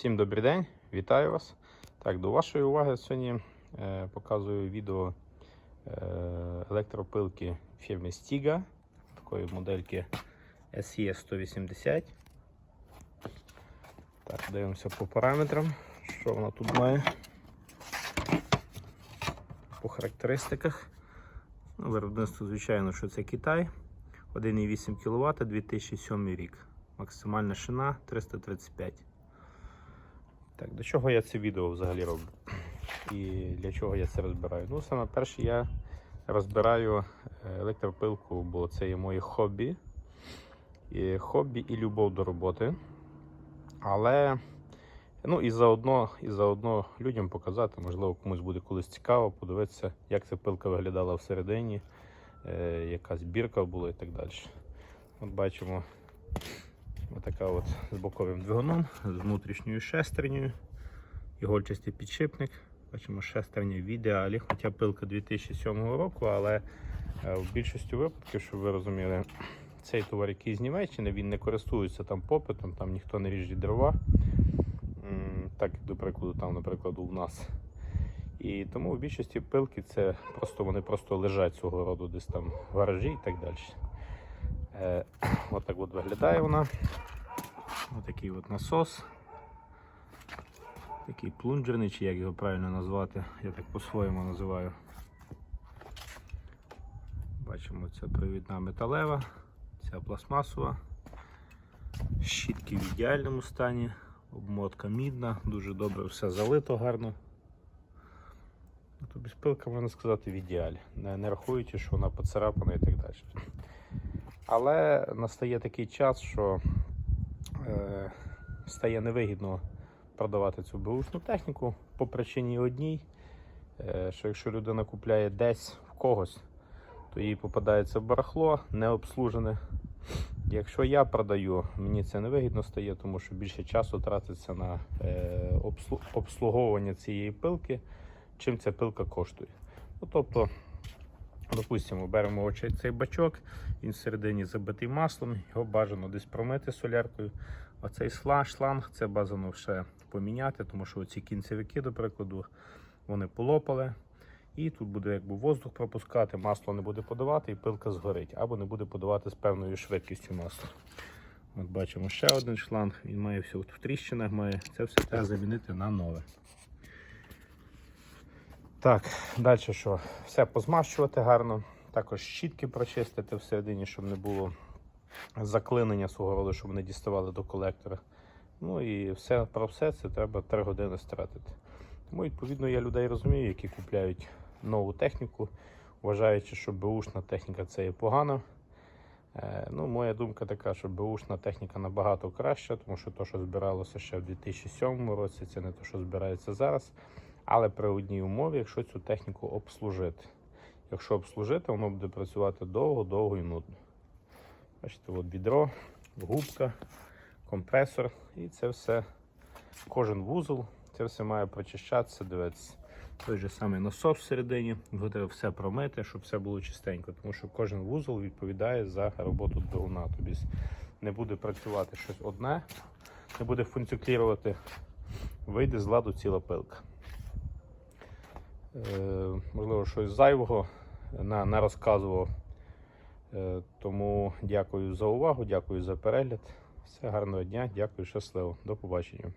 Всім добрий день, вітаю вас. Так, до вашої уваги сьогодні е, показую відео е, електропилки фірми Stiga, такої модельки SE 180. Так, дивимося по параметрам, що вона тут має. По характеристиках. Ну, виробництво, звичайно, що це Китай. 1,8 кВт 2007 рік. Максимальна шина 335. Так, до чого я це відео взагалі роблю? І для чого я це розбираю? Ну, саме перше, я розбираю е, електропилку, бо це є моє хобі. І хобі і любов до роботи. Але ну, і заодно, і заодно людям показати, можливо, комусь буде колись цікаво, подивитися, як ця пилка виглядала всередині, е, яка збірка була і так далі. От бачимо Отака от з боковим двигуном, з внутрішньою шестернею, ігольчастий підшипник. Бачимо шестерня в ідеалі, хоча пилка 2007 року, але е, в більшості випадків, щоб ви розуміли, цей товар, який з Німеччини, він не користується там попитом, там ніхто не ріже дрова. Так, як, до прикладу, там, наприклад, у нас. І тому в більшості пилки це просто вони просто лежать цього роду десь там в гаражі і так далі. Е, Отак от виглядає вона. Отакий от насос. Такий плунжерний, чи як його правильно назвати, я так по-своєму називаю. Бачимо, ця провідна металева, ця пластмасова. Щітки в ідеальному стані, обмотка мідна, дуже добре все залито гарно. Тобто пилка, можна сказати, в ідеалі, не, не рахуючи, що вона поцарапана і так далі. Але настає такий час, що е, стає невигідно продавати цю беушну техніку по причині одній, е, що якщо людина купляє десь в когось, то їй попадається барахло не обслужене. Якщо я продаю, мені це невигідно стає, тому що більше часу тратиться на е, обслуговування цієї пилки, чим ця пилка коштує. Ну, тобто, Допустимо, беремо очей цей бачок, він всередині забитий маслом, його бажано десь промити соляркою. Оцей шланг це бажано ще поміняти, тому що ці кінцевики, до прикладу, вони полопали. І тут буде якби воздух пропускати, масло не буде подавати і пилка згорить, або не буде подавати з певною швидкістю масло. От бачимо ще один шланг, він має все в тріщинах, має це все треба замінити на нове. Так, далі що? Все позмащувати гарно. Також щітки прочистити всередині, щоб не було заклинення свого роду, щоб не діставали до колектора. Ну і все про все це треба 3 години стратити. Тому, відповідно, я людей розумію, які купляють нову техніку, вважаючи, що беушна техніка це є погано. Е, ну, моя думка така, що беушна техніка набагато краща, тому що те, що збиралося ще в 2007 році, це не те, що збирається зараз. Але при одній умові, якщо цю техніку обслужити. Якщо обслужити, воно буде працювати довго, довго і нудно. Бачите, от відро, губка, компресор і це все, кожен вузол, це все має прочищатися, дивитися. Той же самий насос всередині, треба все промити, щоб все було чистенько, тому що кожен вузол відповідає за роботу двигуна. Тобі не буде працювати щось одне, не буде функціонувати, вийде з ладу ціла пилка. Е, можливо, щось зайвого не розказував. Е, тому дякую за увагу, дякую за перегляд. Все гарного дня, дякую, щасливо. До побачення.